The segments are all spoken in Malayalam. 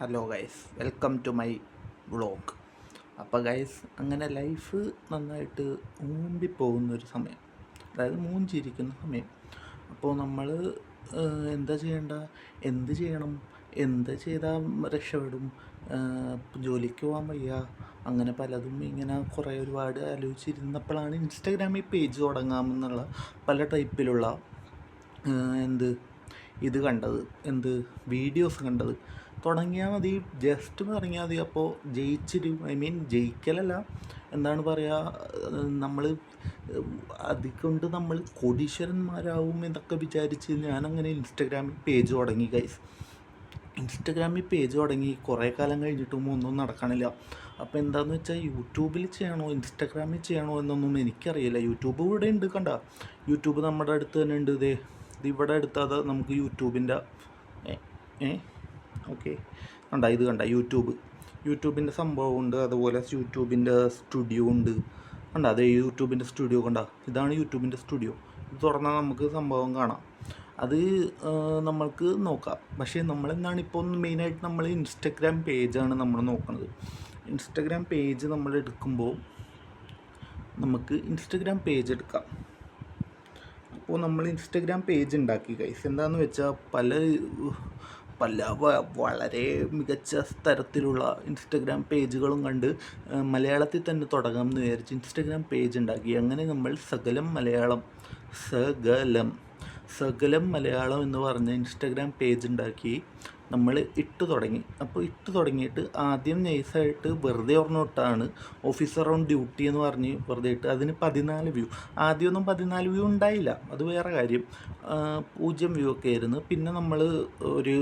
Hello guys welcome to my vlog അപ്പോൾ ഗൈസ് അങ്ങനെ ലൈഫ് നന്നായിട്ട് ഊമ്പിപ്പോകുന്ന ഒരു സമയം. അതായത് മൂഞ്ചിരിക്കുന്ന സമയം. അപ്പോൾ നമ്മൾ എന്താ ചെയ്യേണ്ട? എന്ത് ചെയ്യണം? എന്ത് ചെയ്താൽ രക്ഷപ്പെടും? ജോലിക്ക് പോകാൻ വയ്യ? അങ്ങനെ പലതും ഇങ്ങനെ കുറേ ഒരുപാട് ആലോചിച്ചിരുന്നപ്പോഴാണ് ഇൻസ്റ്റാഗ്രാമിൽ പേജ് തുടങ്ങാമെന്നുള്ള പല ടൈപ്പിലുള്ള എന്ത് ഇത് കണ്ടത്. എന്ത് വീഡിയോസ് കണ്ടത്. തുടങ്ങിയാൽ മതി. ജസ്റ്റ് തുടങ്ങിയാൽ മതി. അപ്പോൾ ജയിച്ചിരും ഐ മീൻ ജയിക്കലല്ല. എന്താണ് പറയുക നമ്മൾ അതുകൊണ്ട് നമ്മൾ കോടീശ്വരന്മാരാവും എന്നൊക്കെ വിചാരിച്ച് ഞാനങ്ങനെ ഇൻസ്റ്റഗ്രാമിൽ പേജ് തുടങ്ങി ഗൈസ് ഇൻസ്റ്റഗ്രാമിൽ പേജ് തുടങ്ങി. കുറേ കാലം കഴിഞ്ഞിട്ടും ഒന്നും നടക്കണില്ല. അപ്പോൾ എന്താണെന്ന് വെച്ചാൽ യൂട്യൂബിൽ ചെയ്യണോ ഇൻസ്റ്റഗ്രാമിൽ ചെയ്യണോ എന്നൊന്നും എനിക്കറിയില്ല. യൂട്യൂബ് ഇവിടെ ഉണ്ട് കണ്ട. യൂട്യൂബ് നമ്മുടെ അടുത്ത് തന്നെ ഉണ്ട്. ഇതേ ഇത് ഇവിടെ അടുത്താതെ നമുക്ക് യൂട്യൂബിന്റെ ഏ ഓക്കെ. കണ്ട ഇത് കണ്ട യൂട്യൂബ്. യൂട്യൂബിന്റെ സംഭവമുണ്ട് അതുപോലെ യൂട്യൂബിന്റെ സ്റ്റുഡിയോ ഉണ്ട്. കണ്ട അത് യൂട്യൂബിന്റെ സ്റ്റുഡിയോ കണ്ട? ഇതാണ് യൂട്യൂബിന്റെ സ്റ്റുഡിയോ. ഇത് തുറന്നാൽ നമുക്ക് സംഭവം കാണാം. അത് നമ്മൾക്ക് നോക്കാം. പക്ഷേ നമ്മളെന്താണ് ഇപ്പോൾ മെയിനായിട്ട് നമ്മൾ ഇൻസ്റ്റഗ്രാം പേജാണ് നമ്മൾ നോക്കുന്നത് ഇൻസ്റ്റഗ്രാം പേജ് നമ്മൾ എടുക്കുമ്പോൾ നമുക്ക് ഇൻസ്റ്റഗ്രാം പേജ് എടുക്കാം. അപ്പോൾ നമ്മൾ ഇൻസ്റ്റഗ്രാം പേജ് ഉണ്ടാക്കി കൈസ് എന്താണെന്ന് വെച്ചാൽ പല പല വളരെ മികച്ച തരത്തിലുള്ള ഇൻസ്റ്റഗ്രാം പേജുകളും കണ്ട് മലയാളത്തിൽ തന്നെ തുടങ്ങാം എന്ന് വിചാരിച്ച് ഇൻസ്റ്റഗ്രാം പേജ് ഉണ്ടാക്കി. അങ്ങനെ നമ്മൾ സകലം മലയാളം സകലം സകലം മലയാളം എന്ന് പറഞ്ഞ ഇൻസ്റ്റഗ്രാം പേജ് ഉണ്ടാക്കി. നമ്മൾ ഇട്ട് തുടങ്ങി. അപ്പോൾ ഇട്ട് തുടങ്ങിയിട്ട് ആദ്യം നൈസായിട്ട് വെറുതെ ഒരെണ്ണം ഓഫീസർ ഓൺ ഡ്യൂട്ടി എന്ന് പറഞ്ഞ് വെറുതെ ഇട്ട് അതിന് പതിനാല് വ്യൂ ആദ്യമൊന്നും പതിനാല് വ്യൂ ഉണ്ടായില്ല. അത് വേറെ കാര്യം. പൂജ്യം വ്യൂ ഒക്കെ ആയിരുന്നു. പിന്നെ നമ്മൾ ഒരു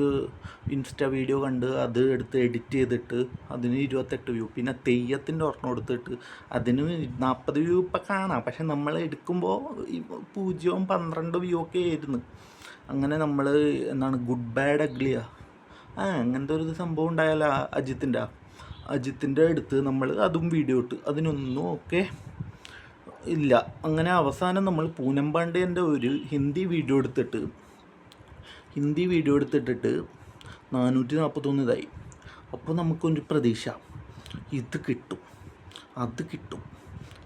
ഇൻസ്റ്റ വീഡിയോ കണ്ട് അത് എടുത്ത് എഡിറ്റ് ചെയ്തിട്ട് അതിന് ഇരുപത്തെട്ട് വ്യൂ പിന്നെ തെയ്യത്തിന്റെ ഒരെണ്ണം കൊടുത്തിട്ട് അതിന് നാൽപ്പത് വ്യൂ ഇപ്പം കാണാം. പക്ഷെ നമ്മൾ എടുക്കുമ്പോൾ പൂജ്യവും പന്ത്രണ്ട് വ്യൂ ഒക്കെ ആയിരുന്നു. അങ്ങനെ നമ്മൾ എന്താണ് ഗുഡ് ബാഡ് അഗ്ലിയാ ആ അങ്ങനത്തെ ഒരു സംഭവം ഉണ്ടായാലോ? അജിത്തിന്റെ അജിത്തിന്റെ അടുത്ത് നമ്മൾ അതും വീഡിയോ ഇട്ട്. അതിനൊന്നും ഒക്കെ ഇല്ല. അങ്ങനെ അവസാനം നമ്മൾ പൂനം പാണ്ഡേന്റെ ഒരു ഹിന്ദി വീഡിയോ എടുത്തിട്ട് ഹിന്ദി വീഡിയോ എടുത്തിട്ടിട്ട് നാനൂറ്റി നാൽപ്പത്തൊന്ന് ഇതായി. അപ്പോൾ നമുക്കൊരു പ്രതീക്ഷ. ഇത് കിട്ടും. അത് കിട്ടും.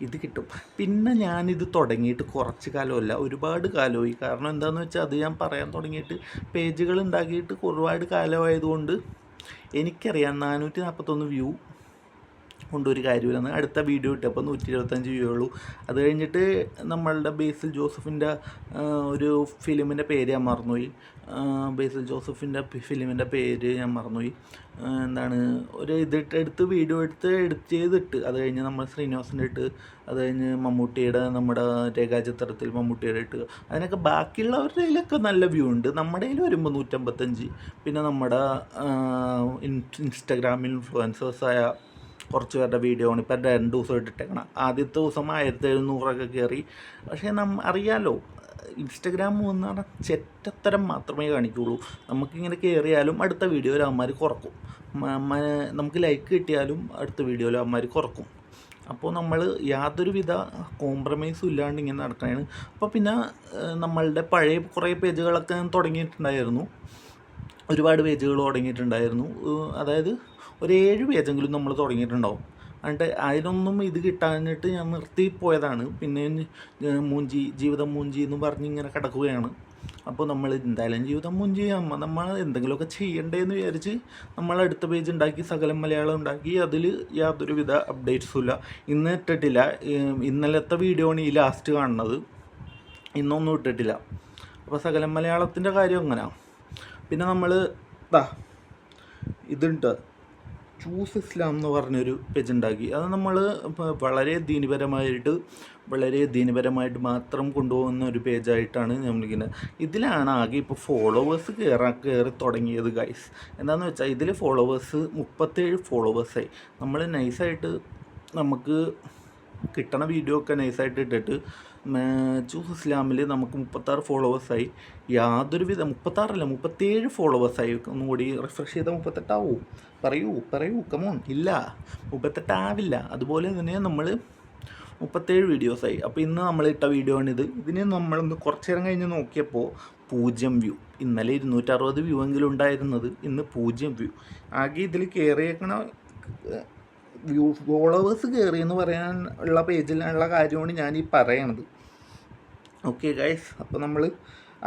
ഇത് കിട്ടും. പിന്നെ ഞാനിത് തുടങ്ങിയിട്ട് കുറച്ച് കാലമല്ല ഒരുപാട് കാലമായി. കാരണം എന്താണെന്ന് വെച്ചാൽ അത് ഞാൻ പറയാൻ തുടങ്ങിയിട്ട് പേജുകൾ ഉണ്ടാക്കിയിട്ട് ഒരുപാട് കാലമായതുകൊണ്ട് എനിക്കറിയാം നാനൂറ്റി നാൽപ്പത്തൊന്ന് വ്യൂ. കൊണ്ട് ഒരു കാര്യമില്ലെന്ന് അടുത്ത വീഡിയോ ഇട്ടപ്പോൾ നൂറ്റി ഇരുപത്തഞ്ച് വ്യൂ ഉള്ളൂ. അത് കഴിഞ്ഞിട്ട് നമ്മളുടെ ബേസിൽ ജോസഫിന്റെ ഒരു ഫിലിമിന്റെ പേര് ഞാൻ മറന്നുപോയി. ബേസിൽ ജോസഫിന്റെ ഫിലിമിന്റെ പേര് ഞാൻ മറന്നുപോയി. എന്താണ് ഒരു ഇതിട്ട് എടുത്ത് വീഡിയോ എടുത്ത് എഡിറ്റ് ചെയ്തിട്ട് അത് കഴിഞ്ഞ് നമ്മൾ ശ്രീനിവാസിന്റെ ഇട്ട് അത് കഴിഞ്ഞ് മമ്മൂട്ടിയുടെ നമ്മുടെ രേഖാചിത്രത്തിൽ മമ്മൂട്ടിയുടെ ഇട്ട്. അതിനൊക്കെ ബാക്കിയുള്ളവരുടെ കയ്യിലൊക്കെ നല്ല വ്യൂ ഉണ്ട്. നമ്മുടെ കയ്യിൽ വരുമ്പോൾ നൂറ്റമ്പത്തഞ്ച്. പിന്നെ നമ്മുടെ ഇൻസ്റ്റാഗ്രാമിൽ ഇൻ- ഇൻസ്റ്റഗ്രാമിൽ ഇൻഫ്ലുവൻസേഴ്സായ കുറച്ച് പേരുടെ വീഡിയോ ആണ്. ഇപ്പം രണ്ട് ദിവസം ഇട്ടിട്ടേക്കണം. ആദ്യത്തെ ദിവസം ആയിരത്തി എഴുന്നൂറൊക്കെ കയറി പക്ഷേ നം അറിയാലോ ഇൻസ്റ്റഗ്രാം എന്ന് പറഞ്ഞാൽ ചെറ്റത്തരം മാത്രമേ കാണിക്കുള്ളൂ. നമുക്കിങ്ങനെ കയറിയാലും അടുത്ത വീഡിയോയിൽ അവന്മാർ കുറക്കും. നമുക്ക് ലൈക്ക് കിട്ടിയാലും അടുത്ത വീഡിയോയിൽ അവന്മാർ കുറക്കും. അപ്പോൾ നമ്മൾ യാതൊരുവിധ കോംപ്രമൈസും ഇല്ലാണ്ട് ഇങ്ങനെ നടക്കുകയാണ് അപ്പോൾ പിന്നെ നമ്മളുടെ പഴയ കുറേ പേജുകളൊക്കെ തുടങ്ങിയിട്ടുണ്ടായിരുന്നു. ഒരുപാട് പേജുകൾ തുടങ്ങിയിട്ടുണ്ടായിരുന്നു. അതായത് ഒരു ഏഴ് പേജെങ്കിലും നമ്മൾ തുടങ്ങിയിട്ടുണ്ടാവും. എന്നിട്ട് അതിനൊന്നും ഇത് കിട്ടാനായിട്ട് ഞാൻ നിർത്തി പോയതാണ്. പിന്നെ മൂഞ്ചി ജീവിതം മൂഞ്ചി എന്ന് പറഞ്ഞ് ഇങ്ങനെ കിടക്കുകയാണ്. അപ്പോൾ നമ്മൾ എന്തായാലും ജീവിതം മുഞ്ചി അമ്മ നമ്മൾ എന്തെങ്കിലുമൊക്കെ ചെയ്യണ്ടേന്ന് വിചാരിച്ച് നമ്മൾ അടുത്ത പേജ് ഉണ്ടാക്കി സകലം മലയാളം ഉണ്ടാക്കി അതിൽ യാതൊരുവിധ അപ്ഡേറ്റ്സും ഇല്ല. ഇന്ന് ഇട്ടിട്ടില്ല. ഇന്നലത്തെ വീഡിയോ ആണ് ഈ ലാസ്റ്റ് കാണുന്നത്. ഇന്നൊന്നും ഇട്ടിട്ടില്ല. അപ്പോൾ സകലം മലയാളത്തിന്റെ കാര്യം അങ്ങനെയാണ് പിന്നെ നമ്മൾ ദാ ഇതുണ്ട്. ചൂസ് ഇസ്ലാം എന്ന് പറഞ്ഞൊരു പേജ് ഉണ്ടാക്കി. അത് നമ്മൾ വളരെ ദീനപരമായിട്ട് വളരെ ദീനപരമായിട്ട് മാത്രം കൊണ്ടുപോകുന്ന ഒരു പേജായിട്ടാണ് നമ്മളിങ്ങനെ. ഇതിലാണ് ആകെ ഇപ്പോൾ ഫോളോവേഴ്സ് കയറാൻ കയറി തുടങ്ങിയത് ഗൈസ് എന്താണെന്ന് വെച്ചാൽ ഇതിൽ ഫോളോവേഴ്സ് മുപ്പത്തേഴ് ഫോളോവേഴ്സായി നമ്മൾ നൈസായിട്ട് നമുക്ക് കിട്ടണ വീഡിയോ ഒക്കെ നൈസായിട്ട് ഇട്ടിട്ട് ചൂസ് ഇസ്ലാമിൽ നമുക്ക് മുപ്പത്താറ് ഫോളോവേഴ്സായി യാതൊരുവിധ മുപ്പത്താറല്ല മുപ്പത്തേഴ് ഫോളോവേഴ്സായി ഒന്നുകൂടി റിഫ്രഷ് ചെയ്താൽ മുപ്പത്തെട്ടാവൂ. പറയൂ പറയൂ കമോൺ ഇല്ല മുപ്പത്തെട്ടാവില്ല. അതുപോലെ തന്നെ നമ്മൾ മുപ്പത്തേഴ് വീഡിയോസായി അപ്പോൾ ഇന്ന് നമ്മൾ ഇട്ട വീഡിയോ ആണിത്. ഇതിന് നമ്മളൊന്ന് കുറച്ച് നേരം കഴിഞ്ഞ് നോക്കിയപ്പോൾ പൂജ്യം വ്യൂ ഇന്നലെ ഇരുന്നൂറ്ററുപത് വ്യൂ എങ്കിലും ഉണ്ടായിരുന്നത്. ഇന്ന് പൂജ്യം വ്യൂ ആകെ ഇതിൽ കയറിയേക്കണ വ്യൂ ഫോളോവേഴ്സ് കയറി എന്ന് പറയാൻ ഉള്ള പേജിലുള്ള കാര്യമാണ് ഞാൻ ഈ പറയണത്. ഓക്കെ ഗൈസ് അപ്പോൾ നമ്മൾ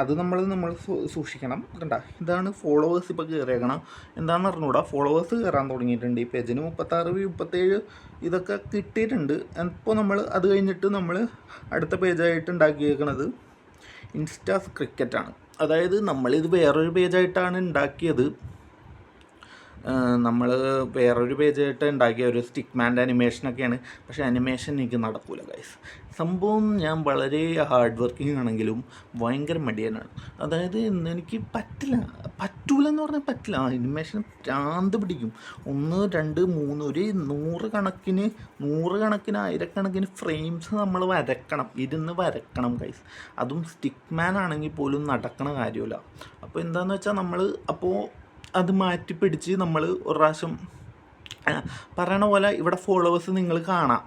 അത് നമ്മൾ നമ്മൾ സൂക്ഷിക്കണം. കണ്ട? ഇതാണ് ഫോളോവേഴ്സ് ഇപ്പോൾ കയറിയേക്കണം എന്താണെന്ന് അറിഞ്ഞൂടാ? ഫോളോവേഴ്സ് കയറാൻ തുടങ്ങിയിട്ടുണ്ട്. ഈ പേജിന് മുപ്പത്താറ് മുപ്പത്തേഴ് ഇതൊക്കെ കിട്ടിയിട്ടുണ്ട്. ഇപ്പോൾ നമ്മൾ അത് കഴിഞ്ഞിട്ട് നമ്മൾ അടുത്ത പേജായിട്ട് ഉണ്ടാക്കിയേക്കണത് ഇൻസ്റ്റാസ് ക്രിക്കറ്റാണ്. അതായത് നമ്മളിത് വേറൊരു പേജായിട്ടാണ് ഉണ്ടാക്കിയത്. നമ്മൾ വേറൊരു പേജായിട്ട് ഉണ്ടാക്കിയ ഒരു സ്റ്റിക്മാന്റെ അനിമേഷനൊക്കെയാണ്. പക്ഷേ അനിമേഷൻ എനിക്ക് നടക്കൂല ഗൈസ് സംഭവം ഞാൻ വളരെ ഹാർഡ് വർക്കിംഗ് ആണെങ്കിലും ഭയങ്കര മടിയനാണ് അതായത് എനിക്ക് പറ്റില്ല. പറ്റൂല എന്ന് പറഞ്ഞാൽ പറ്റില്ല. അനിമേഷൻ ഭ്രാന്ത് പിടിക്കും. ഒന്ന് രണ്ട് മൂന്ന് ഒരു നൂറ് കണക്കിന് നൂറ് കണക്കിന് ആയിരക്കണക്കിന് ഫ്രെയിംസ് നമ്മൾ വരക്കണം. ഇരുന്ന് വരക്കണം ഗൈസ് അതും സ്റ്റിക്മാൻ ആണെങ്കിൽ പോലും നടക്കണ കാര്യമില്ല അപ്പോൾ എന്താണെന്ന് വെച്ചാൽ നമ്മൾ അപ്പോൾ അത് മാറ്റി പിടിച്ച് നമ്മൾ ഒരു പ്രാവശ്യം പറയണ പോലെ ഇവിടെ ഫോളോവേഴ്സ് നിങ്ങൾ കാണാം.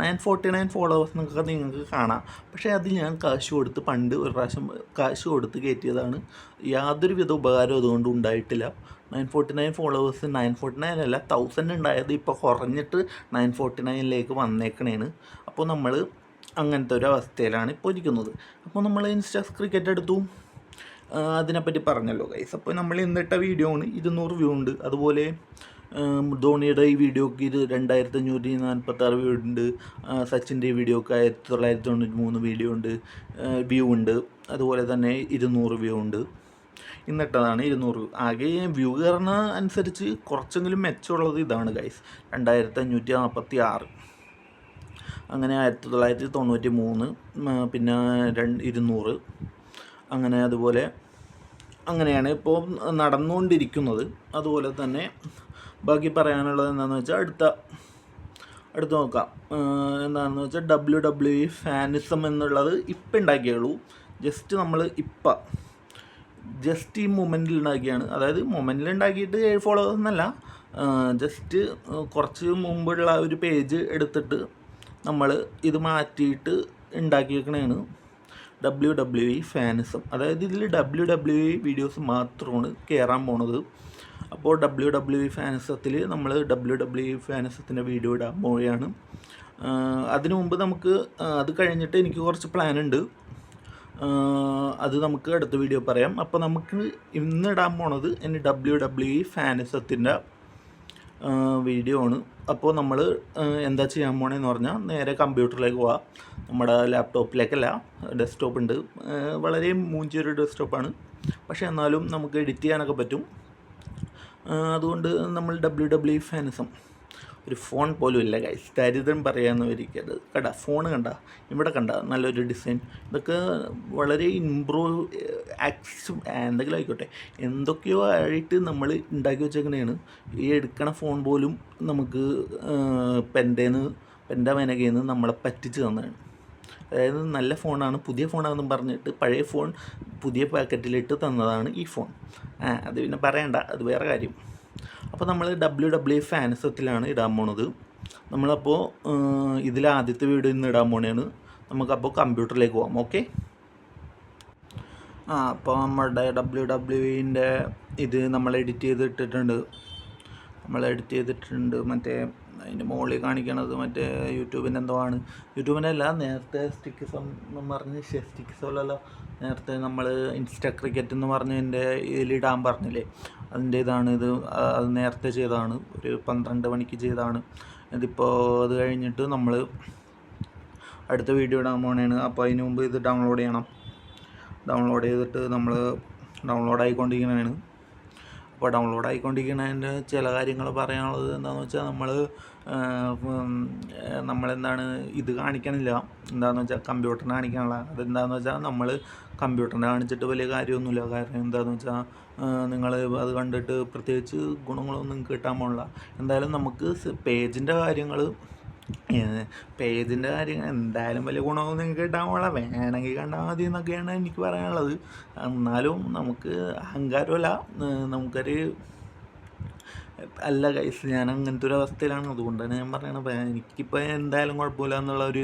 നയൻ ഫോർട്ടി നയൻ ഫോളോവേഴ്സ് നിങ്ങൾക്ക് നിങ്ങൾക്ക് കാണാം. പക്ഷേ അത് ഞാൻ കാശ് കൊടുത്ത് പണ്ട് ഒരു പ്രാവശ്യം കാശ് കൊടുത്ത് കയറ്റിയതാണ്. യാതൊരുവിധ ഉപകാരം അതുകൊണ്ട് ഉണ്ടായിട്ടില്ല. Nine forty nine followers nine forty nine അല്ല തൗസൻഡ് ഉണ്ടായത് ഇപ്പോൾ കുറഞ്ഞിട്ട് നയൻ ഫോർട്ടി നയനിലേക്ക് വന്നേക്കണേണ്. അപ്പോൾ നമ്മൾ അങ്ങനത്തെ ഒരു അവസ്ഥയിലാണ് ഇപ്പോൾ ഇരിക്കുന്നത്. അപ്പോൾ നമ്മൾ ഇൻസ്റ്റാസ് ക്രിക്കറ്റ് എടുത്തു. അതിനെപ്പറ്റി പറഞ്ഞല്ലോ ഗൈസ് അപ്പോൾ നമ്മൾ ഇന്നിട്ട വീഡിയോ ആണ്. ഇരുന്നൂറ് വ്യൂ ഉണ്ട്. അതുപോലെ ധോണിയുടെ ഈ വീഡിയോക്ക് ഇത് രണ്ടായിരത്തി അഞ്ഞൂറ്റി നാൽപ്പത്തി ആറ് വ്യൂ ഉണ്ട് സച്ചിന്റെ വീഡിയോക്ക് ആയിരത്തി തൊള്ളായിരത്തി തൊണ്ണൂറ്റി മൂന്ന് വീഡിയോ ഉണ്ട് വ്യൂ ഉണ്ട്. അതുപോലെ തന്നെ ഇരുന്നൂറ് വ്യൂ ഉണ്ട്. ഇന്നിട്ടതാണ് ഇരുന്നൂറ് ആകെ വ്യൂ കയറുന്ന അനുസരിച്ച് കുറച്ചെങ്കിലും മെച്ചമുള്ളത് ഇതാണ് ഗൈസ് രണ്ടായിരത്തി അഞ്ഞൂറ്റി നാൽപ്പത്തി ആറ് അങ്ങനെ ആയിരത്തി തൊള്ളായിരത്തി തൊണ്ണൂറ്റി മൂന്ന് പിന്നെ രണ്ട് ഇരുന്നൂറ്. അങ്ങനെ അതുപോലെ അങ്ങനെയാണ് ഇപ്പോൾ നടന്നുകൊണ്ടിരിക്കുന്നത്. അതുപോലെ തന്നെ ബാക്കി പറയാനുള്ളത് എന്താണെന്ന് വെച്ചാൽ അടുത്ത അടുത്ത് നോക്കാം. എന്താണെന്ന് വെച്ചാൽ ഡബ്ല്യു ഡബ്ല്യു ഇ ഫാനിസം എന്നുള്ളത് ഇപ്പം ഉണ്ടാക്കിയുള്ളൂ. ജസ്റ്റ് നമ്മൾ ഇപ്പം ജസ്റ്റ് ഈ മൊമെന്റിൽ ഉണ്ടാക്കിയാണ്. അതായത് മൊമെന്റിൽ ഉണ്ടാക്കിയിട്ട് ഏഴ് ഫോളോവേഴ്സ് എന്നല്ല ജസ്റ്റ് കുറച്ച് മുമ്പുള്ള ഒരു പേജ് എടുത്തിട്ട് നമ്മൾ ഇത് മാറ്റിയിട്ട് ഉണ്ടാക്കിയേക്കണേണ്. ഡബ്ല്യു ഡബ്ല്യു ഇ ഫാനിസം അതായത് ഇതിൽ ഡബ്ല്യു ഡബ്ല്യു ഇ വീഡിയോസ് മാത്രമാണ് കയറാൻ പോണത്. അപ്പോൾ ഡബ്ല്യു ഡബ്ല്യു ഇ ഫാനിസത്തിൽ നമ്മൾ ഡബ്ല്യു ഡബ്ല്യു ഇ ഫാനിസത്തിന്റെ വീഡിയോ ഇടാൻ പോവുകയാണ്. അതിനു മുമ്പ് നമുക്ക് അത് കഴിഞ്ഞിട്ട് എനിക്ക് കുറച്ച് പ്ലാൻ ഉണ്ട്. അത് നമുക്ക് അടുത്ത വീഡിയോ പറയാം. അപ്പോൾ നമുക്ക് ഇന്ന് ഇടാൻ പോണത് ഇനി ഡബ്ല്യു ഡബ്ല്യു ഇ ഫാനിസത്തിന്റെ വീഡിയോ ആണ്. അപ്പോൾ നമ്മൾ എന്താ ചെയ്യാൻ പോണേന്ന് പറഞ്ഞാൽ നേരെ കമ്പ്യൂട്ടറിലേക്ക് പോവാം. നമ്മുടെ ലാപ്ടോപ്പിലേക്കല്ല ഡെസ്ക്ടോപ്പ് ഉണ്ട്. വളരെ മൂഞ്ചൊരു ഡെസ്ക്ടോപ്പാണ് പക്ഷേ എന്നാലും നമുക്ക് എഡിറ്റ് ചെയ്യാനൊക്കെ പറ്റും. അതുകൊണ്ട് നമ്മൾ ഡബ്ല്യു ഡബ്ല്യു ഫാനിസം ഒരു ഫോൺ പോലും ഇല്ല ഗൈസ് ദരിദ്രം പറയാമെന്ന് ഇരിക്കരുത് കണ്ട ഫോൺ കണ്ട? ഇവിടെ കണ്ട നല്ലൊരു ഡിസൈൻ ഇതൊക്കെ വളരെ ഇമ്പ്രൂവ് ആക്സ് എന്തെങ്കിലും ആയിക്കോട്ടെ. എന്തൊക്കെയോ ആയിട്ട് നമ്മൾ ഉണ്ടാക്കി വെച്ചേക്കണേണ്. ഈ എടുക്കണ ഫോൺ പോലും നമുക്ക് പെന്റേന്ന് പെന്റെ മേനകേന്ന് നമ്മളെ പറ്റിച്ച് തന്നതാണ് അതായത് നല്ല ഫോണാണ് പുതിയ ഫോണാണെന്നും പറഞ്ഞിട്ട് പഴയ ഫോൺ പുതിയ പാക്കറ്റിലിട്ട് തന്നതാണ് ഈ ഫോൺ. അത് പിന്നെ പറയണ്ട അത് വേറെ കാര്യം. അപ്പോൾ നമ്മൾ ഡബ്ല്യു ഡബ്ല്യു ഫാൻസത്തിലാണ് ഇടാൻ പോണത്. നമ്മളപ്പോൾ ഇതിൽ ആദ്യത്തെ വീഡിയോ ഇന്ന് ഇടാൻ പോണേണ്. നമുക്കപ്പോൾ കമ്പ്യൂട്ടറിലേക്ക് പോകാം ഓക്കെ? ആ അപ്പോൾ നമ്മളുടെ ഡബ്ല്യു ഡബ്ല്യുവിന്റെ ഇത് നമ്മൾ എഡിറ്റ് ചെയ്ത് ഇട്ടിട്ടുണ്ട് നമ്മൾ എഡിറ്റ് ചെയ്തിട്ടുണ്ട് മറ്റേ അതിന്റെ മുകളിൽ കാണിക്കണത് മറ്റേ യൂട്യൂബിന്റെ എന്തോ ആണ്. യൂട്യൂബിന്റെ അല്ല നേരത്തെ സ്റ്റിക്കിസം എന്ന് പറഞ്ഞ് സ്റ്റിക്കിസോലല്ല നേരത്തെ നമ്മൾ ഇൻസ്റ്റ ക്രിക്കറ്റ് എന്ന് പറഞ്ഞ് എന്റെ ഇതിലിടാൻ പറഞ്ഞില്ലേ. അതിന്റെ ഇതാണ് ഇത് അത് നേരത്തെ ചെയ്തതാണ്. ഒരു പന്ത്രണ്ട് മണിക്ക് ചെയ്തതാണ്. ഇതിപ്പോൾ അത് കഴിഞ്ഞിട്ട് നമ്മൾ അടുത്ത വീഡിയോ ഇടാൻ പോകണേണ് അപ്പോൾ അതിന് മുമ്പ് ഇത് ഡൗൺലോഡ് ചെയ്യണം. ഡൗൺലോഡ് ചെയ്തിട്ട് നമ്മൾ ഡൗൺലോഡ് ആയിക്കൊണ്ടിരിക്കുന്നതാണ് അപ്പോൾ ഡൗൺലോഡ് ആയിക്കൊണ്ടിരിക്കുന്നതിന്റെ ചില കാര്യങ്ങൾ പറയാനുള്ളത് എന്താണെന്ന് വെച്ചാൽ നമ്മൾ നമ്മളെന്താണ് ഇത് കാണിക്കണില്ല. എന്താണെന്ന് വെച്ചാൽ കമ്പ്യൂട്ടറിനെ കാണിക്കാനുള്ള. അതെന്താണെന്ന് വെച്ചാൽ നമ്മൾ കമ്പ്യൂട്ടറിനെ കാണിച്ചിട്ട് വലിയ കാര്യമൊന്നുമില്ല. കാരണം എന്താണെന്ന് വെച്ചാൽ നിങ്ങൾ അത് കണ്ടിട്ട് പ്രത്യേകിച്ച് ഗുണങ്ങളൊന്നും കിട്ടാൻ പോണില്ല. എന്തായാലും നമുക്ക് പേജിന്റെ കാര്യങ്ങൾ പേജിന്റെ കാര്യങ്ങൾ എന്തായാലും വലിയ ഗുണമൊന്നും നിങ്ങൾക്ക് പോണില്ല. വേണമെങ്കിൽ കണ്ടാൽ മതി എന്നൊക്കെയാണ് എനിക്ക് പറയാനുള്ളത്. എന്നാലും നമുക്ക് അഹങ്കാരമല്ല. നമുക്കൊരു അല്ല കൈസ് ഞാൻ അങ്ങനത്തെ ഒരു അവസ്ഥയിലാണ്. അതുകൊണ്ട് തന്നെ ഞാൻ പറയണത്. എനിക്കിപ്പോൾ എന്തായാലും കുഴപ്പമില്ല എന്നുള്ള ഒരു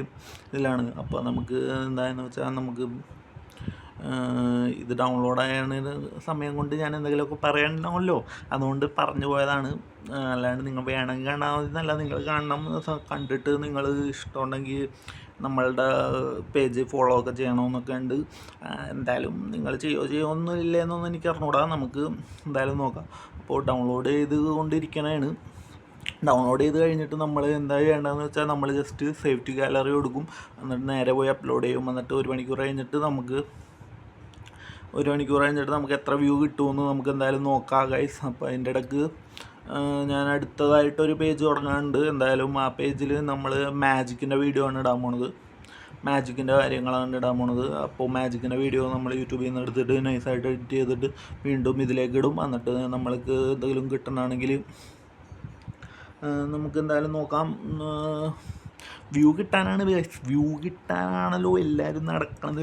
ഇതിലാണ്. അപ്പോൾ നമുക്ക് എന്തായെന്ന് വെച്ചാൽ നമുക്ക് ഇത് ഡൗൺലോഡ് ആയതിന് സമയം കൊണ്ട് ഞാൻ എന്തെങ്കിലുമൊക്കെ പറയണമല്ലോ. അതുകൊണ്ട് പറഞ്ഞു പോയതാണ്. അല്ലാണ്ട് നിങ്ങൾ വേണമെങ്കിൽ കാണാൻ എന്നല്ല നിങ്ങൾ കാണണം. കണ്ടിട്ട് നിങ്ങൾ ഇഷ്ടമുണ്ടെങ്കിൽ നമ്മളുടെ പേജ് ഫോളോ ഒക്കെ ചെയ്യണമെന്നൊക്കെ ഉണ്ട്. എന്തായാലും നിങ്ങൾ ചെയ്യോ ചെയ്യൊന്നും ഇല്ലെന്നൊന്നും എനിക്ക് അറിഞ്ഞൂടാ. നമുക്ക് എന്തായാലും നോക്കാം. അപ്പോൾ ഡൗൺലോഡ് ചെയ്ത് കൊണ്ടിരിക്കണതാണ് ഡൗൺലോഡ് ചെയ്ത് കഴിഞ്ഞിട്ട് നമ്മൾ എന്താ ചെയ്യേണ്ടതെന്ന് വെച്ചാൽ നമ്മൾ ജസ്റ്റ് സേഫ്റ്റി ഗാലറി കൊടുക്കും. എന്നിട്ട് നേരെ പോയി അപ്ലോഡ് ചെയ്യും. എന്നിട്ട് ഒരു മണിക്കൂർ കഴിഞ്ഞിട്ട് നമുക്ക് ഒരു മണിക്കൂർ കഴിഞ്ഞിട്ട് നമുക്ക് എത്ര വ്യൂ കിട്ടുമെന്ന് നമുക്ക് എന്തായാലും നോക്കാം ഗൈസ് അപ്പോൾ അതിന്റെ ഇടയ്ക്ക് ആ, ഞാൻ അടുത്തതായിട്ടൊരു പേജ് തുടങ്ങാനുണ്ട്. എന്തായാലും ആ പേജിൽ നമ്മൾ മാജിക്കിന്റെ വീഡിയോ ആണ് ഇടാൻ പോണത്. മാജിക്കിന്റെ കാര്യങ്ങളാണ് ഇടാൻ പോണത്. അപ്പോൾ മാജിക്കിന്റെ വീഡിയോ നമ്മൾ യൂട്യൂബിൽ നിന്ന് എടുത്തിട്ട് നൈസായിട്ട് എഡിറ്റ് ചെയ്തിട്ട് വീണ്ടും ഇതിലേക്ക് ഇടും. എന്നിട്ട് നമ്മൾക്ക് എന്തെങ്കിലും കിട്ടണമെങ്കിൽ നമുക്ക് എന്തായാലും നോക്കാം. വ്യൂ കിട്ടാനാണ് വ്യൂ കിട്ടാനാണല്ലോ എല്ലാവരും നടക്കുന്നത്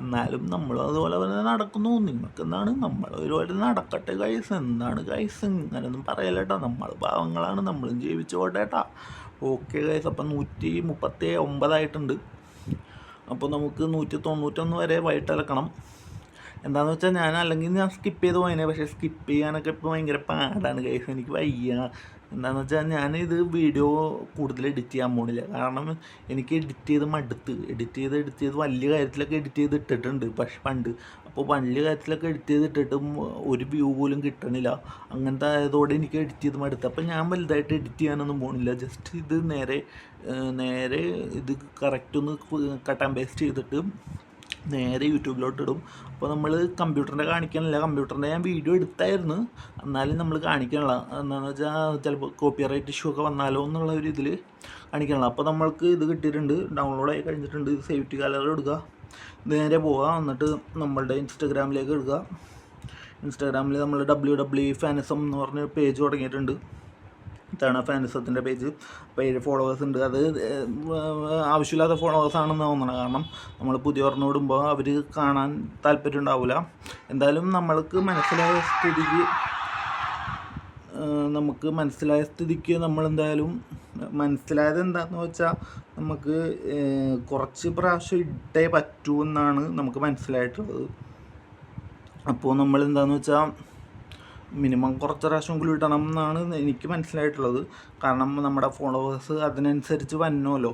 എന്നാലും നമ്മൾ അതുപോലെ തന്നെ നടക്കുന്നു. നിങ്ങൾക്ക് എന്താണ്? നമ്മൾ ഒരുപാട് നടക്കട്ടെ കൈസ് എന്താണ് കൈസ് ഇങ്ങനെയൊന്നും പറയല്ലേട്ടാ നമ്മൾ പാവങ്ങളാണ്. നമ്മളും ജീവിച്ചു പോട്ടെ കേട്ടാ ഓക്കെ കൈസ് അപ്പം നൂറ്റി മുപ്പത്തി ഒമ്പതായിട്ടുണ്ട്. അപ്പോൾ നമുക്ക് നൂറ്റി തൊണ്ണൂറ്റൊന്ന് വരെ വൈകിട്ടിറക്കണം എന്താണെന്ന് വെച്ചാൽ ഞാൻ അല്ലെങ്കിൽ ഞാൻ സ്കിപ്പ് ചെയ്ത് പോയതിനെ പക്ഷേ സ്കിപ്പ് ചെയ്യാനൊക്കെ ഇപ്പോൾ ഭയങ്കര പാടാണ് കൈസ് എനിക്ക് വയ്യ. എന്താന്ന് വെച്ചാൽ ഞാൻ ഇത് വീഡിയോ കൂടുതൽ എഡിറ്റ് ചെയ്യാൻ പോണില്ല. കാരണം എനിക്ക് എഡിറ്റ് ചെയ്ത് മടുത്ത്. എഡിറ്റ് ചെയ്ത് എഡിറ്റ് ചെയ്ത് വലിയ കാര്യത്തിലൊക്കെ എഡിറ്റ് ചെയ്ത് ഇട്ടിട്ടുണ്ട്. പക്ഷെ പണ്ട് അപ്പോൾ വലിയ കാര്യത്തിലൊക്കെ എഡിറ്റ് ചെയ്ത് ഇട്ടിട്ടും ഒരു വ്യൂ പോലും കിട്ടണില്ല. അങ്ങനത്തെ ആയതോടെ എനിക്ക് എഡിറ്റ് ചെയ്ത് മടുത്ത്. അപ്പോൾ ഞാൻ വലുതായിട്ട് എഡിറ്റ് ചെയ്യാനൊന്നും പോണില്ല. ജസ്റ്റ് ഇത് നേരെ നേരെ ഇത് കറക്റ്റ് ഒന്ന് കട്ട് ആൻഡ് പേസ്റ്റ് ചെയ്തിട്ട് നേരെ യൂട്യൂബിലോട്ട് ഇടും. അപ്പോൾ നമ്മൾ കമ്പ്യൂട്ടറിന്റെ കാണിക്കാനില്ല കമ്പ്യൂട്ടറിന്റെ ഞാൻ വീഡിയോ എടുത്തായിരുന്നു. എന്നാലും നമ്മൾ കാണിക്കാനുള്ള എന്താണെന്ന് വെച്ചാൽ ചിലപ്പോൾ കോപ്പി റൈറ്റ് ഇഷ്യൂ ഒക്കെ വന്നാലോ എന്നുള്ള ഒരു ഇതിൽ കാണിക്കാനുള്ള. അപ്പോൾ നമ്മൾക്ക് ഇത് കിട്ടിയിട്ടുണ്ട് ഡൗൺലോഡ് ആയി കഴിഞ്ഞിട്ടുണ്ട്. സേഫ്റ്റി ഗാലറി എടുക്കുക നേരെ പോവുക എന്നിട്ട് നമ്മളുടെ ഇൻസ്റ്റഗ്രാമിലേക്ക് എടുക്കുക ഇൻസ്റ്റാഗ്രാമിൽ നമ്മൾ ഡബ്ല്യു ഡബ്ല്യു ഫാനിസം എന്ന് പറഞ്ഞ പേജ് തുടങ്ങിയിട്ടുണ്ട്. ഇതാണ് ഫാനിസത്തിന്റെ പേജ് അപ്പോൾ ഏഴ് ഫോളോവേഴ്സ് ഉണ്ട്. അത് ആവശ്യമില്ലാത്ത ഫോളോവേഴ്സ് ആണെന്ന് തോന്നണം. കാരണം നമ്മൾ പുതിയ ഒരെണ്ണം ഇടുമ്പോൾ അവർ കാണാൻ താല്പര്യം ഉണ്ടാവില്ല എന്തായാലും നമ്മൾക്ക് മനസ്സിലായ സ്ഥിതിക്ക് നമുക്ക് മനസ്സിലായ സ്ഥിതിക്ക് നമ്മൾ എന്തായാലും മനസ്സിലായത് എന്താണെന്ന് വെച്ചാൽ നമുക്ക് കുറച്ച് പ്രാവശ്യം ഇട്ടേ പറ്റൂ എന്നാണ് നമുക്ക് മനസ്സിലായിട്ടുള്ളത്. അപ്പോൾ നമ്മൾ എന്താണെന്ന് വെച്ചാൽ മിനിമം കുറച്ച് പ്രാവശ്യമെങ്കിലും ഇടണം എന്നാണ് എനിക്ക് മനസ്സിലായിട്ടുള്ളത്. കാരണം നമ്മുടെ ഫോളോവേഴ്സ് അതിനനുസരിച്ച് വന്നോല്ലോ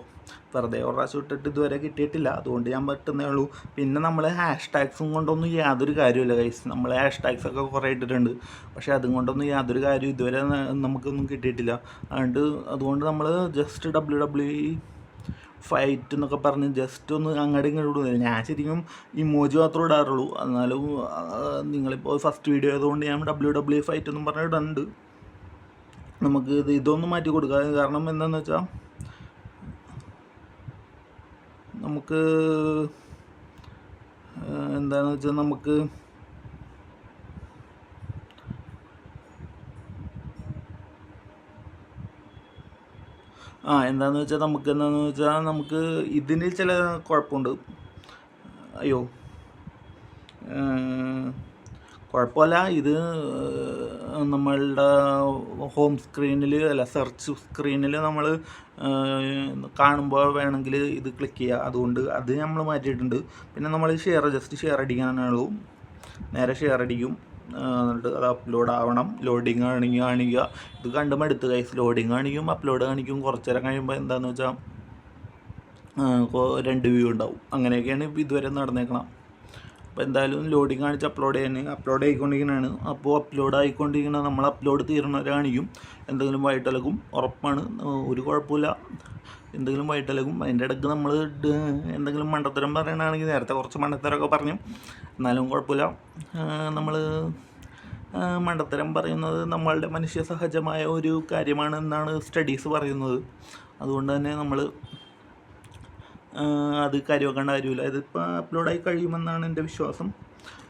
വെറുതെ ഒരു പ്രാവശ്യം ഇട്ടിട്ട് ഇതുവരെ കിട്ടിയിട്ടില്ല. അതുകൊണ്ട് ഞാൻ പറ്റുന്നേ ഉള്ളൂ. പിന്നെ നമ്മൾ ഹാഷ് ടാഗ്സും കൊണ്ടൊന്നും യാതൊരു കാര്യമില്ല കൈസ് നമ്മൾ ഹാഷ് ടാഗ്സ് ഒക്കെ കുറേ ഇട്ടിട്ടുണ്ട്. പക്ഷേ അതും കൊണ്ടൊന്നും യാതൊരു കാര്യം ഇതുവരെ നമുക്കൊന്നും കിട്ടിയിട്ടില്ല. അതുകൊണ്ട് അതുകൊണ്ട് നമ്മൾ ജസ്റ്റ് ഡബ്ല്യു ഡബ്ല്യു ഫൈറ്റ് എന്നൊക്കെ പറഞ്ഞ് ജസ്റ്റ് ഒന്ന് അങ്ങോട്ടും ഇങ്ങോട്ടും ഇടുന്നില്ല ഞാൻ ശരിക്കും ഇമോജി മാത്രമേ ഇടാറുള്ളൂ. എന്നാലും നിങ്ങളിപ്പോൾ ഫസ്റ്റ് വീഡിയോ ആയതുകൊണ്ട് ഞാൻ ഡബ്ല്യു ഡബ്ല്യു ഫൈറ്റ് എന്നും പറഞ്ഞ് ഇടുന്നുണ്ട് നമുക്ക് ഇത് ഇതൊന്നും മാറ്റി കൊടുക്കാം. കാരണം എന്താണെന്ന് വെച്ചാൽ നമുക്ക് എന്താണെന്ന് വെച്ചാൽ നമുക്ക് ആ എന്താണെന്ന് വെച്ചാൽ നമുക്ക് എന്താണെന്ന് വെച്ചാൽ നമുക്ക് ഇതിന് ചില കുഴപ്പമുണ്ട്. അയ്യോ. കുഴപ്പമില്ല ഇത് നമ്മളുടെ ഹോം സ്ക്രീനിൽ അല്ല സെർച്ച് സ്ക്രീനിൽ നമ്മൾ കാണുമ്പോൾ വേണമെങ്കിൽ ഇത് ക്ലിക്ക് ചെയ്യുക അതുകൊണ്ട് അത് നമ്മൾ മാറ്റിയിട്ടുണ്ട്. പിന്നെ നമ്മൾ ഷെയർ ജസ്റ്റ് ഷെയർ അടിക്കാനുള്ളൂ നേരെ ഷെയർ അടിക്കും എന്നിട്ട് അത് അപ്ലോഡ് ആവണം. ലോഡിങ് കാണിക്കുക കാണിക്കുക. ഇത് കണ്ട് മടുത്ത് കൈസ് ലോഡിങ് കാണിക്കും അപ്ലോഡ് കാണിക്കും. കുറച്ച് നേരം കഴിയുമ്പോൾ എന്താണെന്ന് വെച്ചാൽ രണ്ട് വ്യൂ ഉണ്ടാവും. അങ്ങനെയൊക്കെയാണ് ഇപ്പോൾ ഇതുവരെ നടന്നേക്കണം അപ്പോൾ എന്തായാലും ലോഡിങ് കാണിച്ച് അപ്ലോഡ് ചെയ്യാൻ അപ്ലോഡ് ആയിക്കൊണ്ടിരിക്കുന്നതാണ് അപ്പോൾ അപ്ലോഡ് ആയിക്കൊണ്ടിരിക്കുന്ന നമ്മൾ അപ്ലോഡ് തീർന്നവരെ എന്തെങ്കിലും വൈകിട്ടലകും ഉറപ്പാണ്. ഒരു കുഴപ്പമില്ല. എന്തെങ്കിലും വൈകിട്ടലകും അതിന്റെ ഇടയ്ക്ക് നമ്മൾ എന്തെങ്കിലും മണ്ടത്തരം പറയണമെങ്കിൽ നേരത്തെ കുറച്ച് മണ്ടത്തരമൊക്കെ പറഞ്ഞു. എന്നാലും കുഴപ്പമില്ല. നമ്മൾ മണ്ടത്തരം പറയുന്നത് നമ്മളുടെ മനുഷ്യ സഹജമായ ഒരു കാര്യമാണ് എന്നാണ് സ്റ്റഡീസ് പറയുന്നത്. അതുകൊണ്ട് തന്നെ നമ്മൾ അത് കാര്യമാക്കേണ്ട കാര്യമില്ല. ഇതിപ്പോൾ അപ്ലോഡായി കഴിയുമെന്നാണ് എന്റെ വിശ്വാസം.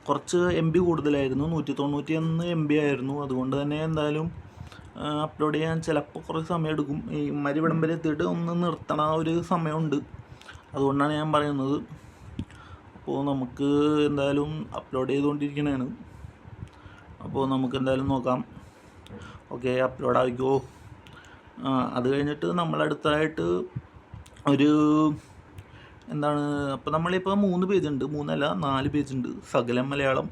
കുറച്ച് എം ബി കൂടുതലായിരുന്നു. നൂറ്റി തൊണ്ണൂറ്റി ഒന്ന് എം ബി ആയിരുന്നു. അതുകൊണ്ട് തന്നെ എന്തായാലും അപ്ലോഡ് ചെയ്യാൻ ചിലപ്പോൾ കുറേ സമയം എടുക്കും ഈ മരിവിടം വരെ എത്തിയിട്ട് ഒന്ന് നിർത്തണ ഒരു സമയമുണ്ട്. അതുകൊണ്ടാണ് ഞാൻ പറയുന്നത്. അപ്പോൾ നമുക്ക് എന്തായാലും അപ്ലോഡ് ചെയ്തുകൊണ്ടിരിക്കണതാണ് അപ്പോൾ നമുക്ക് എന്തായാലും നോക്കാം. ഓക്കെ അപ്ലോഡ് ആയിക്കോ. അത് കഴിഞ്ഞിട്ട് നമ്മളടുത്തായിട്ട് ഒരു എന്താണ് അപ്പോൾ നമ്മളിപ്പോൾ മൂന്ന് പേജുണ്ട് മൂന്നല്ല നാല് പേജുണ്ട് സകലം മലയാളം.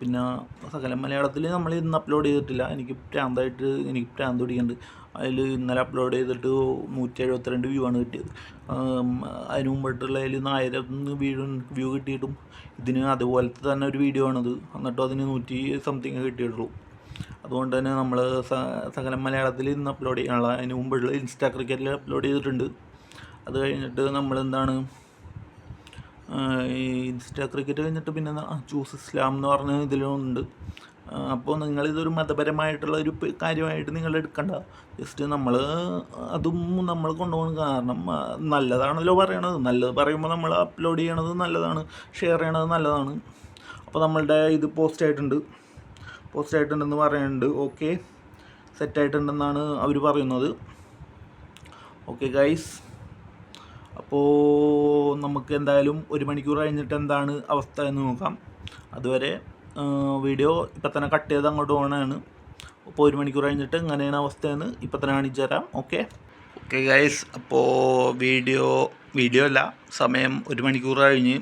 പിന്നെ സകലം മലയാളത്തിൽ നമ്മൾ ഇന്ന് അപ്ലോഡ് ചെയ്തിട്ടില്ല. എനിക്ക് പ്രാന്തായിട്ട് എനിക്ക് പ്രാന്ത് പിടിക്കുന്നുണ്ട് അതിൽ ഇന്നലെ അപ്ലോഡ് ചെയ്തിട്ട് നൂറ്റി എഴുപത്തിരണ്ട് വ്യൂ ആണ് കിട്ടിയത്. അതിന് മുമ്പിട്ടുള്ളതിൽ നായിരം വീഴും വ്യൂ കിട്ടിയിട്ടും ഇതിന് അതുപോലത്തെ തന്നെ ഒരു വീഡിയോ ആണിത്. എന്നിട്ടും അതിന് നൂറ്റി സംതിങ് കിട്ടിയിട്ടുള്ളൂ. അതുകൊണ്ട് തന്നെ നമ്മൾ സകലം മലയാളത്തിൽ ഇന്ന് അപ്ലോഡ് ചെയ്യാനുള്ള അതിന് മുമ്പുള്ള ഇൻസ്റ്റാ ക്രിക്കറ്റിൽ അപ്ലോഡ് ചെയ്തിട്ടുണ്ട്. അത് കഴിഞ്ഞിട്ട് നമ്മൾ എന്താണ് ഈ ഇൻസ്റ്റാ ക്രിക്കറ്റ് കഴിഞ്ഞിട്ട് പിന്നെ ചൂസ് ഇസ്ലാം എന്ന് പറഞ്ഞ ഇതിലുണ്ട്. അപ്പോൾ നിങ്ങളിതൊരു മതപരമായിട്ടുള്ള ഒരു കാര്യമായിട്ട് നിങ്ങൾ എടുക്കണ്ട. ജസ്റ്റ് നമ്മൾ അതും നമ്മൾ കൊണ്ടുപോകണം കാരണം നല്ലതാണല്ലോ പറയണത്. നല്ലത് പറയുമ്പോൾ നമ്മൾ അപ്ലോഡ് ചെയ്യണത് നല്ലതാണ്. ഷെയർ ചെയ്യണത് നല്ലതാണ്. അപ്പോൾ നമ്മളുടെ ഇത് പോസ്റ്റ് ആയിട്ടുണ്ട്. പോസ്റ്റ് ആയിട്ടുണ്ടെന്ന് പറയുന്നുണ്ട്. ഓക്കെ സെറ്റായിട്ടുണ്ടെന്നാണ് അവർ പറയുന്നത്. ഓക്കെ ഗൈസ് അപ്പോൾ നമുക്ക് എന്തായാലും ഒരു മണിക്കൂർ കഴിഞ്ഞിട്ട് എന്താണ് അവസ്ഥ എന്ന് നോക്കാം. അതുവരെ വീഡിയോ ഇപ്പം തന്നെ കട്ട് ചെയ്ത് അങ്ങോട്ട് ഓണാണ് അപ്പോൾ ഒരു മണിക്കൂർ കഴിഞ്ഞിട്ട് എങ്ങനെയാണ് അവസ്ഥയെന്ന് ഇപ്പം തന്നെ കാണിച്ചു തരാം. ഓക്കെ ഓക്കെ ഗൈസ് അപ്പോൾ വീഡിയോ വീഡിയോ അല്ല സമയം ഒരു മണിക്കൂർ കഴിഞ്ഞ്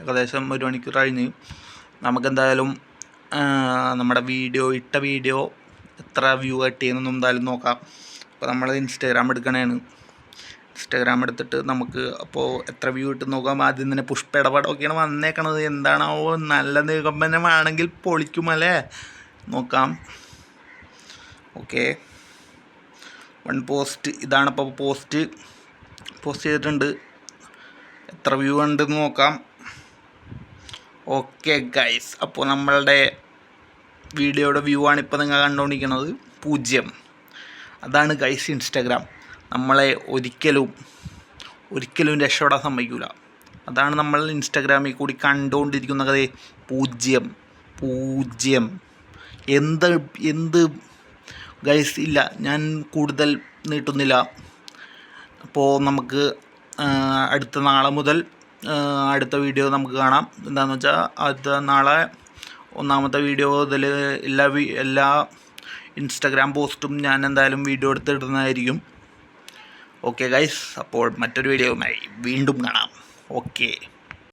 ഏകദേശം ഒരു മണിക്കൂർ കഴിഞ്ഞ് നമുക്കെന്തായാലും നമ്മുടെ വീഡിയോ ഇട്ട വീഡിയോ എത്ര വ്യൂ കിട്ടിയെന്നൊന്നും എന്തായാലും നോക്കാം. അപ്പോൾ നമ്മൾ ഇൻസ്റ്റാഗ്രാം എടുക്കണേണ്. ഇൻസ്റ്റാഗ്രാം എടുത്തിട്ട് നമുക്ക് അപ്പോൾ എത്ര വ്യൂ കിട്ടും നോക്കാം? ആദ്യം തന്നെ പുഷ്പ ഇടപാടൊക്കെയാണ് വന്നേക്കണത്. എന്താണാവോ? നല്ല നിഗമനമാണെങ്കിൽ പൊളിക്കുമല്ലേ നോക്കാം. ഓക്കെ. One post. ഇതാണ് അപ്പോൾ പോസ്റ്റ്. പോസ്റ്റ് ചെയ്തിട്ടുണ്ട്. എത്ര വ്യൂ ഉണ്ടെന്ന് നോക്കാം. Okay guys. അപ്പോൾ നമ്മളുടെ വീഡിയോയുടെ വ്യൂ ആണ് ഇപ്പോൾ നിങ്ങൾ കണ്ടുകൊണ്ടിരിക്കുന്നത് പൂജ്യം. അതാണ് ഗൈസ് ഇൻസ്റ്റാഗ്രാം. നമ്മളെ ഒരിക്കലും ഒരിക്കലും രക്ഷപ്പെടാൻ സമ്മതിക്കില്ല അതാണ് നമ്മൾ ഇൻസ്റ്റാഗ്രാമിൽ കൂടി കണ്ടുകൊണ്ടിരിക്കുന്ന കഥ പൂജ്യം പൂജ്യം. എന്ത് എന്ത് ഗൈസ് ഇല്ല. ഞാൻ കൂടുതൽ നീട്ടുന്നില്ല. അപ്പോൾ നമുക്ക് അടുത്ത നാളെ മുതൽ അടുത്ത വീഡിയോ നമുക്ക് കാണാം. എന്താണെന്ന് വെച്ചാൽ അടുത്ത നാളെ ഒന്നാമത്തെ വീഡിയോ മുതൽ എല്ലാ എല്ലാ ഇൻസ്റ്റഗ്രാം പോസ്റ്റും ഞാൻ എന്തായാലും വീഡിയോ എടുത്ത് ഇടുന്നതായിരിക്കും. ഓക്കെ ഗൈസ് അപ്പോൾ മറ്റൊരു വീഡിയോയുമായി വീണ്ടും കാണാം. ഓക്കെ